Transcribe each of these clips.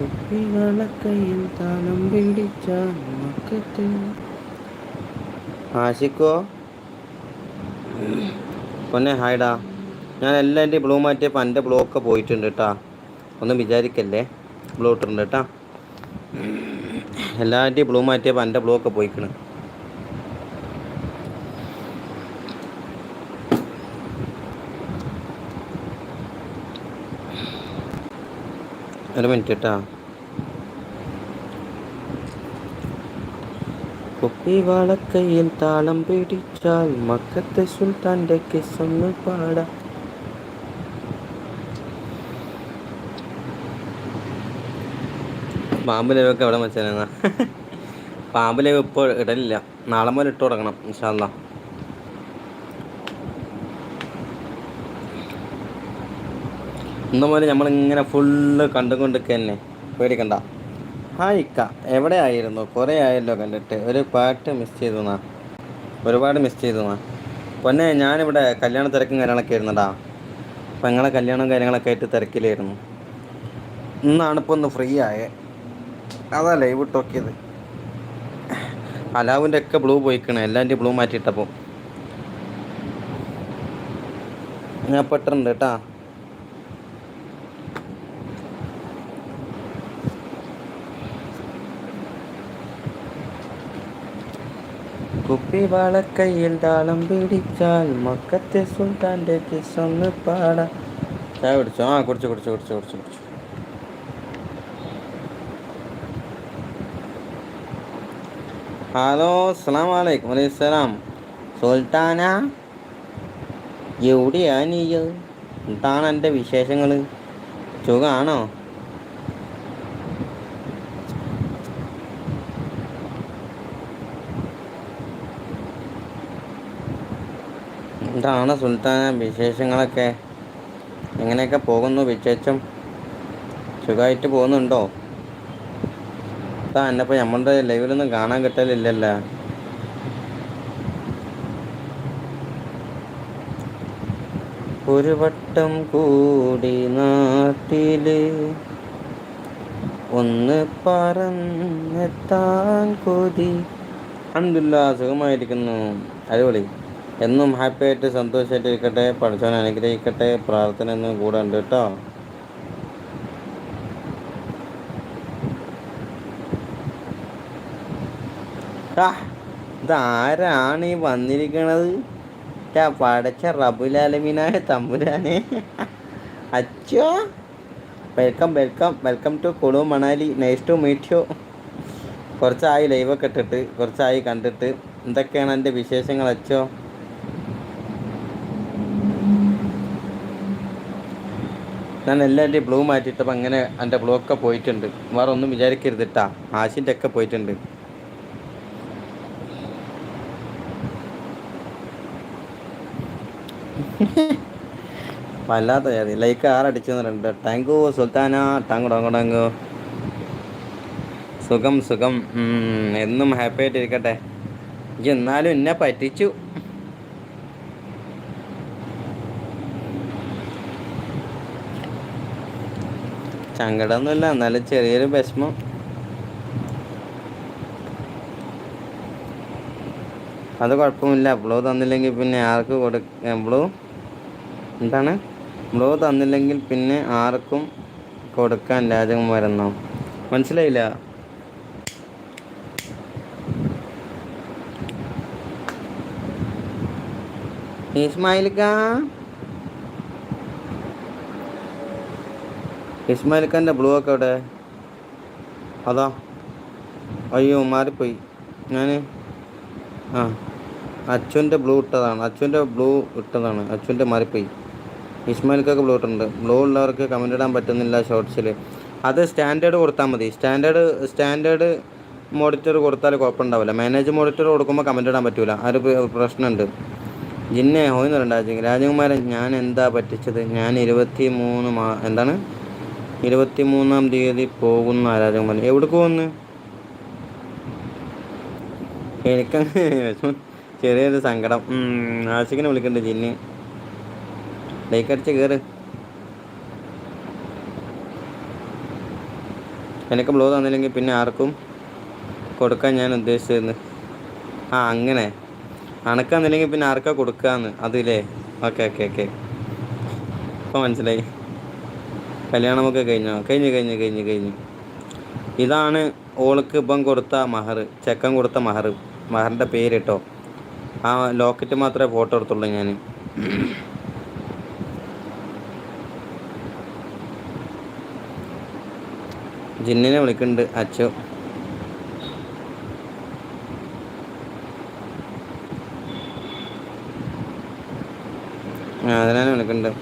കുപ്പികളക്കയിൽ താളം പിടിച്ച ആശിക്കോ? പൊന്നെ ഹായ്ഡാ ഞാൻ എല്ലാം എന്റെ ബ്ലൂ മാറ്റിയപ്പോൾ എന്റെ ബ്ലൂ ഒക്കെ പോയിട്ടുണ്ട് കേട്ടാ ഒന്നും വിചാരിക്കല്ലേ? ബ്ലൂ ഇട്ടിട്ടുണ്ട് കേട്ടാ എല്ലാവരുടെയും ബ്ലൂ മാറ്റിയപ്പോൾ എന്റെ ബ്ലൂ ഒക്കെ പോയിക്കണ്. ഒരു മിനിറ്റ് കേട്ടാ കുപ്പി വളക്കയിൽ താളം പിടിച്ചാൽ മക്കത്തെ സുൽത്താന്റെ കിസ്സൊന്ന് പാടാം. പാമ്പിലൊക്കെ എവിടെ വെച്ചാൽ പാമ്പിലേവ് ഇപ്പോൾ ഇടലില്ല. നാളെ മുതൽ ഇട്ട് തുടങ്ങണം ഇൻഷാല്ല ഇന്ന് മുതൽ നമ്മളിങ്ങനെ ഫുള്ള് കണ്ടുകൊണ്ടിരിക്കുക തന്നെ പേടിക്കണ്ട. ഹായ് ഇക്ക. എവിടെ ആയിരുന്നു? കുറേ ആയല്ലോ കണ്ടിട്ട്. ഒരു പാട്ട് മിസ് ചെയ്തു നാ ഒരുപാട് മിസ് ചെയ്തു നാ പൊന്നെ ഞാനിവിടെ കല്യാണ തിരക്കും കാര്യങ്ങളൊക്കെ ആയിരുന്നടാ. അപ്പം ഞങ്ങളെ കല്യാണവും കാര്യങ്ങളൊക്കെ ആയിട്ട് തിരക്കിലായിരുന്നു. ഇന്നാണ് ഇപ്പോൾ ഒന്ന് ഫ്രീ ആയേ. അതാ ലൈവ് ടോക്കിയത് അലാവിന്റെ ഒക്കെ ബ്ലൂ പോയിക്കണേ. എല്ലാന്റെയും ബ്ലൂ മാറ്റിയിട്ടപ്പോൾ ഞാൻ പെട്ടിട്ടുണ്ട് കേട്ടാ. കുപ്പി വാളക്കയ്യിൽ താളം പിടിച്ചാൽ മക്കത്തെ സുൽത്താന്റെ കിസ്സൊന്ന് പാടാം. ചായ കുടിച്ചോ? ആ കുടിച്ചു കുടിച്ചു കുടിച്ചു കുടിച്ചു കുടിച്ചു. ഹലോ അസ്സാം വലൈക്കും വലൈസ്സലാം സുൽത്താന? എവിടെയാ നീ എന്താണ് വിശേഷങ്ങൾ സുഖമാണോ എന്താണ് സുൽത്താന വിശേഷങ്ങളൊക്കെ. എങ്ങനെയൊക്കെ പോകുന്നു വിശേഷം? സുഖമായിട്ട് പോകുന്നുണ്ടോ? താ എന്നെപ്പോൾ നമ്മളുടെ ലൈവിലൊന്നും കാണാൻ കിട്ടലില്ലല്ലോ. ഒരു വട്ടം കൂടി നാട്ടിൽ ഒന്ന് പറന്നെത്താൻ കൊതി. അന്തില്ല സുഖമായിരിക്കുന്നു. അടിപൊളി. എന്നും ഹാപ്പി ആയിട്ട് സന്തോഷമായിട്ട് ഇരിക്കട്ടെ പഠിച്ചവൻ അനുഗ്രഹിക്കട്ടെ പ്രാർത്ഥന എന്നും കൂടെ ഉണ്ട് കേട്ടോ. ഇതാരാണ് ഈ വന്നിരിക്കണത്? പടച്ച റബുലാലമിനായ തമ്പുരാനെ. അച്ചോ welcome welcome welcome to Kullu Manali nice to meet you കുറച്ചായി ലൈവൊക്കെ ഇട്ടിട്ട് കുറച്ചായി കണ്ടിട്ട് എന്തൊക്കെയാണ് എന്റെ വിശേഷങ്ങൾ അച്ചോ ഞാൻ എല്ലാം എന്റെ ബ്ലൂ മാറ്റിയിട്ടപ്പോൾ അങ്ങനെ എന്റെ ബ്ലൂ ഒക്കെ പോയിട്ടുണ്ട്. വേറെ ഒന്നും വിചാരിക്കരുതിട്ടാ. ആശിന്റെ ഒക്കെ പോയിട്ടുണ്ട്. വല്ലാത്ത ജാതി. ലൈക്ക് ആറടിച്ചു തന്നിട്ടുണ്ട് ടാങ്കു സുൽത്താന. ടാങ്കു ടാങ്കു ടാങ്കു സുഖം സുഖം. എന്നും ഹാപ്പി ആയിട്ടിരിക്കട്ടെ. എന്നാലും എന്നെ പറ്റിച്ചു. സങ്കടമൊന്നുമില്ല. എന്നാലും ചെറിയൊരു വിഷമം. അത് കുഴപ്പമില്ല. ബ്ലൂ തന്നില്ലെങ്കിൽ പിന്നെ ആർക്ക് കൊടുക്ക ബ്ലൂ? എന്താണ്? ബ്ലൂ തന്നില്ലെങ്കിൽ പിന്നെ ആർക്കും കൊടുക്കാൻ രാജകം വരുന്നു? മനസ്സിലായില്ല. ഇസ്മായിൽക്കാ ഇസ്മായിൽ ഖാന്റെ ബ്ലൂ ഒക്കെ അവിടെ. അതാ. അയ്യോ മാറിപ്പോയി. ഞാൻ ആ അച്ഛന്റെ ബ്ലൂ ഇട്ടതാണ്. അച്ഛന്റെ ബ്ലൂ ഇട്ടതാണ്. അച്ഛന്റെ മാറിപ്പോയി. ഇസ്മായിൽക്കൊക്കെ ബ്ലൂ ഇട്ടുണ്ട് ബ്ലൂ ഉള്ളവർക്ക് കമന്റ് ഇടാൻ പറ്റുന്നില്ല ഷോർട്സിൽ അത് സ്റ്റാൻഡേർഡ് കൊടുത്താൽ മതി. സ്റ്റാൻഡേർഡ് സ്റ്റാൻഡേർഡ് മോണിറ്റർ കൊടുത്താൽ കുഴപ്പമുണ്ടാവില്ല. മാനേജ് മോണിറ്റർ കൊടുക്കുമ്പോൾ കമന്റ് ഇടാൻ പറ്റില്ല ആ ഒരു പ്രശ്നമുണ്ട്. ജിന്നെ ഹോയിന്നുണ്ട് രാജകുമാരൻ ഞാൻ എന്താ പറ്റിച്ചത്? ഞാൻ ഇരുപത്തി മൂന്ന് മാ എന്താണ്? ഇരുപത്തി മൂന്നാം തീയതി പോകുന്ന ആരാധകൻ പറഞ്ഞു. എവിടേക്ക് പോകുന്നു എനിക്ക് ചെറിയൊരു സങ്കടം. ആശിക്കിനെ വിളിക്കണ്ട് ജിന്ന്. ലൈക്ക് അടിച്ച് കയറ് എനിക്ക് ബ്ലോ തന്നില്ലെങ്കിൽ പിന്നെ ആർക്കും കൊടുക്കാൻ ഞാൻ ഉദ്ദേശിച്ചിരുന്നു. ആ അങ്ങനെ. അണക്കാന്നില്ലെങ്കിൽ പിന്നെ ആർക്കാ കൊടുക്കാന്ന്? അതില്ലേ ഓക്കെ ഓക്കെ ഓക്കെ ഇപ്പം മനസ്സിലായി. കല്യാണമൊക്കെ കഴിഞ്ഞോ? കഴിഞ്ഞ് കഴിഞ്ഞ് കഴിഞ്ഞ് കഴിഞ്ഞ്. ഇതാണ് ഓൾക്ക് ഇപ്പം കൊടുത്ത മഹർ ചെക്കൻ കൊടുത്ത മഹർ മഹറിന്റെ പേര് കേട്ടോ ആ ലോക്കറ്റ് മാത്രമേ ഫോട്ടോ എടുത്തുള്ളൂ ഞാൻ ജിന്നിനെ വിളിക്കുന്നുണ്ട് അച്ചു. അതിനെ വിളിക്കുന്നുണ്ട്.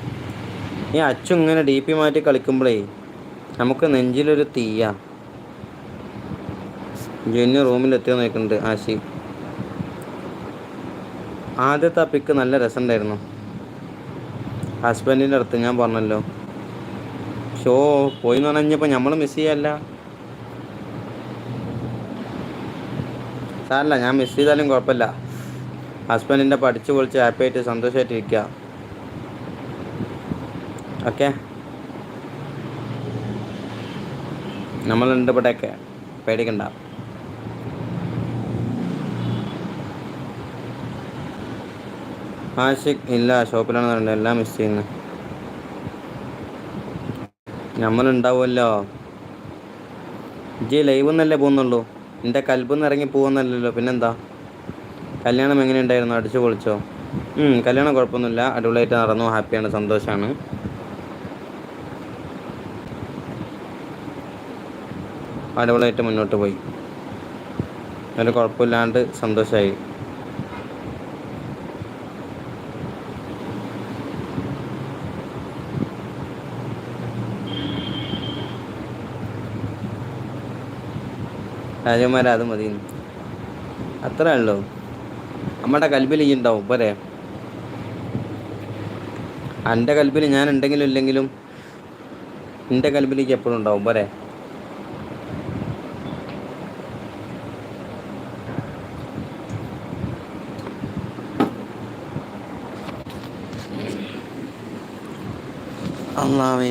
ഈ അച്ചു ഇങ്ങനെ ഡി പി മാറ്റി കളിക്കുമ്പോഴേ നമുക്ക് നെഞ്ചിലൊരു തീയ. ജിന്നു റൂമിലെത്തിയോ നോക്കുന്നുണ്ട് ആശി. ആദ്യത്തെ ആ പിക്ക് നല്ല രസമുണ്ടായിരുന്നു. ഹസ്ബൻഡിന്റെ അടുത്ത് ഞാൻ പറഞ്ഞല്ലോ. ഷോ പോയി എന്ന് പറഞ്ഞപ്പോൾ നമ്മൾ മിസ് ചെയ്യല്ല. സാറല്ല ഞാൻ മിസ് ചെയ്താലും കുഴപ്പമില്ല. ഹസ്ബൻഡിന്റെ പഠിച്ചു പൊളിച്ച് ഹാപ്പി ആയിട്ട് സന്തോഷമായിട്ടിരിക്കുക ഓക്കെ. നമ്മളുണ്ട് ഇവിടെയൊക്കെ പേടിക്കണ്ട. ആഷിക് ഇല്ല ഷോപ്പിലാണെന്ന് എല്ലാം മിസ് ചെയ്യുന്നു. നമ്മളുണ്ടാവുമല്ലോ. ജി ലൈവ് എന്നല്ലേ പോകുന്നുള്ളൂ? എന്റെ കൽബിന്ന് ഇറങ്ങി പോകുന്നല്ലോ പിന്നെന്താ? കല്യാണം എങ്ങനെയുണ്ടായിരുന്നു? അടിച്ചു പൊളിച്ചോ? കല്യാണം കുഴപ്പമൊന്നുമില്ല. അടിപൊളിയായിട്ട് നടന്നു ഹാപ്പിയാണ് സന്തോഷമാണ് അടിപൊളിയായിട്ട് മുന്നോട്ട് പോയി. ഒരു കുഴപ്പമില്ലാണ്ട് സന്തോഷമായി രാജകുമാരെ അത് മതി. അത്രേ ഉള്ളൂ. നമ്മുടെ കൽബിൽ ഈ ഉണ്ടാവും. പോരെ. എന്റെ കൽബിൽ ഞാൻ ഉണ്ടെങ്കിലും ഇല്ലെങ്കിലും എന്റെ കൽബിലേക്ക് എപ്പോഴും ഉണ്ടാവും. പോരെ. അള്ളാവേ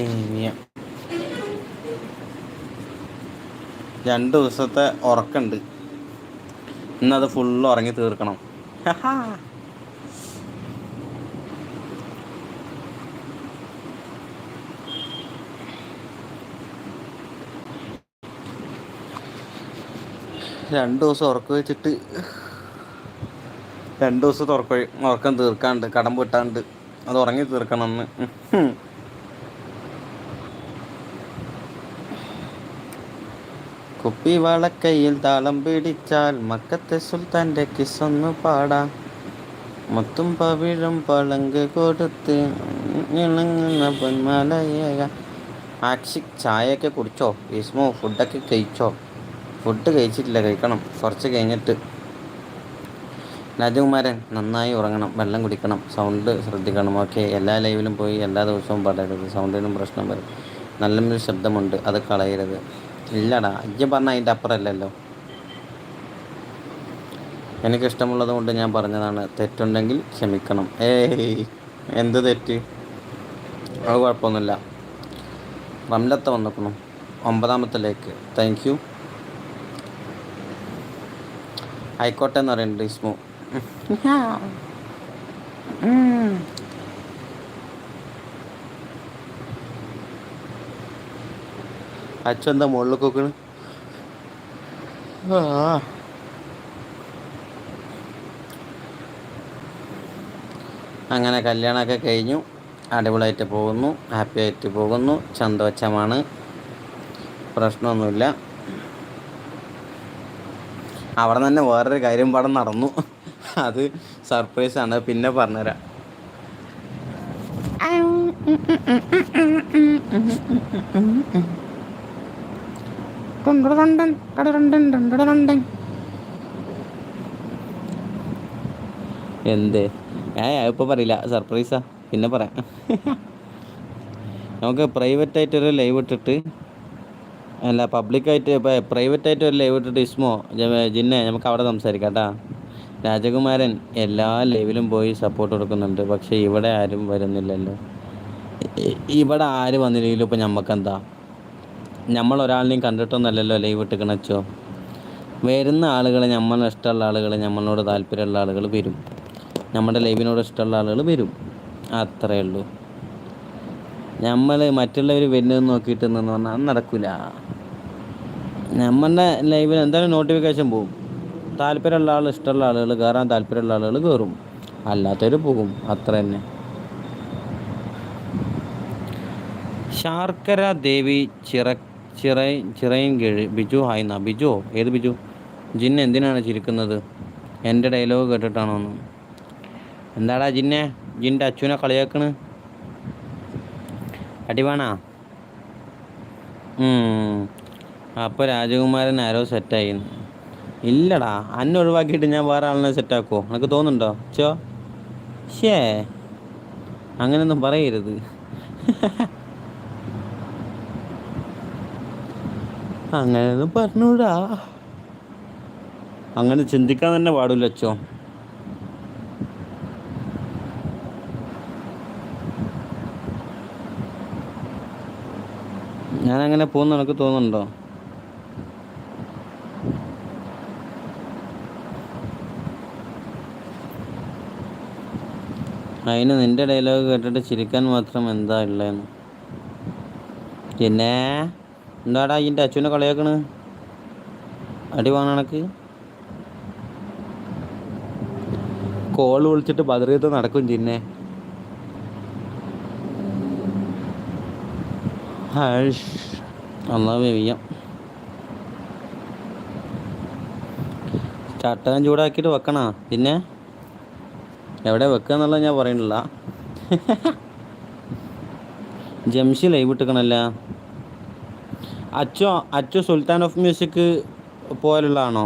രണ്ട് ദിവസത്തെ ഉറക്കമുണ്ട് ഇന്നത് ഫുള്ള് ഉറങ്ങി തീർക്കണം. രണ്ട് ദിവസം ഉറക്ക വെച്ചിട്ട് രണ്ട് ദിവസത്തെ ഉറക്കം ഉറക്കം തീർക്കാണ്ട് കടം പൊട്ടാണ്ട് അത് ഉറങ്ങി തീർക്കണം എന്ന് കുപ്പി വളക്കയിൽ താളം പിടിച്ചാൽ മക്കത്തെ സുൽത്താന്റെ കിസ്സൊന്നു പാടാം. മുത്തും പവിഴും പളങ്ക് കൊടുത്ത് ഇണങ്ങുന്ന പൊന്മാലയ ആക്ഷിക് ചായയൊക്കെ കുടിച്ചോ? ഇസ്മോ ഫുഡൊക്കെ കഴിച്ചോ? ഫുഡ് കഴിച്ചിട്ടില്ല കഴിക്കണം. കുറച്ച് കഴിഞ്ഞിട്ട്. രാജകുമാരൻ നന്നായി ഉറങ്ങണം. വെള്ളം കുടിക്കണം. സൗണ്ട് ശ്രദ്ധിക്കണം. ഓക്കെ. എല്ലാ ലൈവിലും പോയി എല്ലാ ദിവസവും പാടരുത്. സൗണ്ടിനും പ്രശ്നം വരും. നല്ലൊരു ശബ്ദമുണ്ട്. അത് കളയരുത്. ഇല്ലടാ അജ്ജ പറഞ്ഞ അതിന്റെ അപ്പുറമല്ലല്ലോ എനിക്കിഷ്ടമുള്ളത് കൊണ്ട് ഞാൻ പറഞ്ഞതാണ് തെറ്റുണ്ടെങ്കിൽ ക്ഷമിക്കണം. ഏയ് എന്ത് തെറ്റ്? അത് കുഴപ്പമൊന്നുമില്ല. റംലത്ത വന്നിക്കണം. ഒമ്പതാമത്തിലേക്ക് താങ്ക് യു ആയിക്കോട്ടെ എന്ന് പറയുന്നുണ്ട് ഇസ്മു. അച്ഛൻ എന്താ മുകളിൽ നോക്കണ് അങ്ങനെ കല്യാണമൊക്കെ കഴിഞ്ഞു. അടിപൊളിയായിട്ട് പോകുന്നു. ഹാപ്പി ആയിട്ട് പോകുന്നു. സന്തോഷമാണ്. പ്രശ്നമൊന്നുമില്ല. അവിടെ തന്നെ വേറൊരു കാര്യം പടം നടന്നു. അത് സർപ്രൈസ് ആണ്. പിന്നെ പറഞ്ഞുതരാം. എന്ത്? ഏ ഇപ്പൊ പറയില്ല. സർപ്രൈസാ പിന്നെ പറയാം. നമുക്ക് പ്രൈവറ്റ് ആയിട്ട് ഒരു ലൈവ് ഇട്ടിട്ട് അല്ല പബ്ലിക്കായിട്ട് ഇപ്പോൾ പ്രൈവറ്റ് ആയിട്ട് ഒരു ലൈവ് ഇട്ടിട്ട് ഇസ്മോ ജിന്നെ നമുക്ക് അവിടെ സംസാരിക്കാം കേട്ടാ. രാജകുമാരൻ എല്ലാ ലൈവിലും പോയി സപ്പോർട്ട് കൊടുക്കുന്നുണ്ട്. പക്ഷേ ഇവിടെ ആരും വരുന്നില്ലല്ലോ. ഇവിടെ ആര് വന്നില്ലെങ്കിലും ഇപ്പം എന്താ നമ്മൾ ഒരാളിനെയും കണ്ടിട്ടൊന്നല്ലല്ലോ ലൈവ് ഇട്ട് കിണച്ചോ വരുന്ന ആളുകൾ നമ്മളെ ഇഷ്ടമുള്ള ആളുകൾ നമ്മളോട് താല്പര്യമുള്ള ആളുകൾ വരും. നമ്മുടെ ലൈവിനോട് ഇഷ്ടമുള്ള ആളുകൾ വരും. അത്രയേ ഉള്ളൂ. നമ്മൾ മറ്റുള്ളവർ വരുന്നത് നോക്കിയിട്ട് നിന്ന് പറഞ്ഞാൽ അത് നടക്കില്ല നമ്മളുടെ ലൈവിൽ എന്തായാലും നോട്ടിഫിക്കേഷൻ പോകും താല്പര്യമുള്ള ആൾ ഇഷ്ടമുള്ള ആളുകൾ കയറാൻ താല്പര്യമുള്ള ആളുകൾ കയറും. അല്ലാത്തവർ പോകും. അത്ര തന്നെ. ശാർക്കര ദേവി ചിറ ചിറ ചിറയും കീഴ്. ബിജു ഹായ് എന്നാ ബിജു ഏത് ബിജു? ജിന്ന എന്തിനാണ് ചിരിക്കുന്നത്? എന്റെ ഡയലോഗ് കേട്ടിട്ടാണോ ഒന്ന് എന്താടാ ജിന്നെ? ജിന്റെ അച്ഛനെ കളിയാക്കണ്. അടിവാണാ? അപ്പോൾ രാജകുമാരൻ ആരോ സെറ്റായി. ഇല്ലടാ അന്നെ ഒഴിവാക്കിയിട്ട് ഞാൻ വേറെ ആളിനെ സെറ്റാക്കുമോ നിനക്ക് തോന്നുന്നുണ്ടോ? ചോ ഷേ അങ്ങനെയൊന്നും പറയരുത്. അങ്ങനെയൊന്നും പറഞ്ഞൂടാ. അങ്ങനെ ചിന്തിക്കാൻ തന്നെ പാടില്ല അച്ഛോ ഞാൻ അങ്ങനെ പോകുന്ന എനിക്ക് തോന്നുന്നുണ്ടോ? അതിന് നിന്റെ ഡയലോഗ് കേട്ടിട്ട് ചിരിക്കാൻ മാത്രം എന്താ ഉള്ളതെന്ന്? പിന്നെ എന്താടാ ഇതിന്റെ അച്ഛനെ കളിയാക്കണ്? അടി വാങ്ങണക്ക് കോൾ വിളിച്ചിട്ട് ബദറിയത്ത് നടക്കും ചിന്നെ. ഹാഷ് എന്നാ വെയ്യാം ചട്ടകം ചൂടാക്കിയിട്ട് വെക്കണ പിന്നെ? എവിടെ വെക്കുക എന്നുള്ളത് ഞാൻ പറയണില്ല ജംഷി ലൈവ് ഇട്ടിക്കണല്ല അച്ചോ അച്ചോ സുൽത്താൻ ഓഫ് മ്യൂസിക് പോലുള്ളതാണോ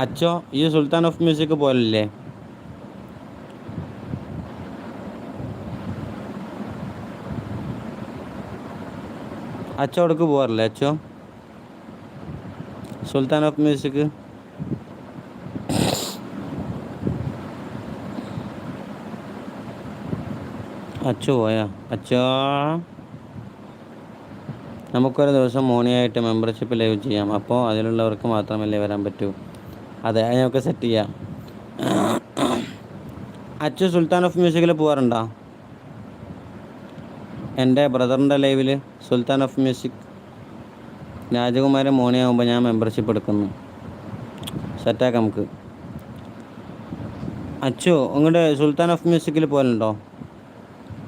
അച്ചോ ഈ സുൽത്താൻ ഓഫ് മ്യൂസിക് പോലല്ലേ അച്ചോ അവിടേക്ക് പോകാറില്ലേ അച്ചോ സുൽത്താൻ ഓഫ് മ്യൂസിക്? അച്ചു പോയാ? അച്ചോ നമുക്കൊരു ദിവസം മോണിയായിട്ട് മെമ്പർഷിപ്പ് ലൈവ് ചെയ്യാം. അപ്പോൾ അതിലുള്ളവർക്ക് മാത്രമല്ലേ വരാൻ പറ്റൂ? അതെ അത് നമുക്ക് സെറ്റ് ചെയ്യാം. അച്ചു സുൽത്താൻ ഓഫ് മ്യൂസിക്കിൽ പോകാറുണ്ടോ എന്റെ ബ്രദറിന്റെ ലൈവിൽ സുൽത്താൻ ഓഫ് മ്യൂസിക് രാജകുമാരൻ മോണിയാകുമ്പോൾ ഞാൻ മെമ്പർഷിപ്പ് എടുക്കുന്നു. സെറ്റാക്കാം നമുക്ക്. അച്ചു ഇങ്ങോട്ട് സുൽത്താൻ ഓഫ് മ്യൂസിക്കിൽ പോകലുണ്ടോ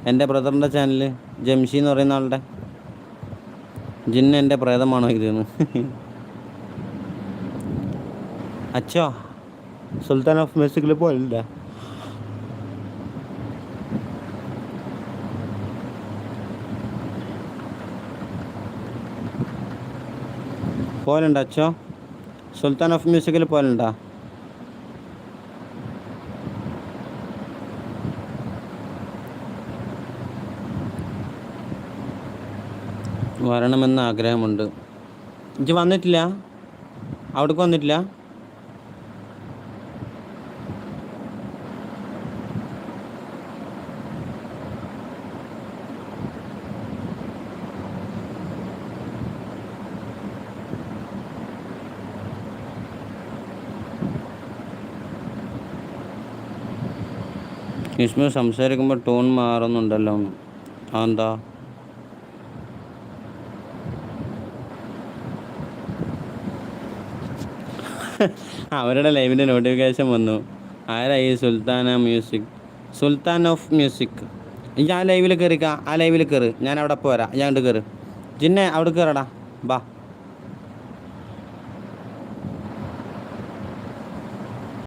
എന്റെ ബ്രദറിന്റെ ചാനൽ ജംഷി എന്ന് പറയുന്ന ആളുടെ ജിന്ന് എന്റെ പ്രേതമാണോ ഇതെന്ന്? അച്ഛോ സുൽത്താൻ ഓഫ് മ്യൂസിക്കിൽ പോലില്ല പോലുണ്ടോ അച്ഛോ? സുൽത്താൻ ഓഫ് മ്യൂസിക്കിൽ പോലുണ്ടോ വരണമെന്ന് ആഗ്രഹമുണ്ട്. ഇജ്ജ് വന്നിട്ടില്ല? അവിടേക്ക് വന്നിട്ടില്ല? വിഷ്ണു സംസാരിക്കുമ്പോൾ ടോൺ മാറുന്നുണ്ടല്ലോ. അതെന്താ? അവരുടെ ലൈവിന്റെ നോട്ടിഫിക്കേഷൻ വന്നു. ആരായി? Sultana music Sultan of music ഞാൻ ലൈവിൽ കയറിക്കാം ആ ലൈവിൽ കയറ് ഞാൻ അവിടെ പോരാ. ഞാൻ കയറ് ജിന്നെ അവിടെ കയറടാ ബാ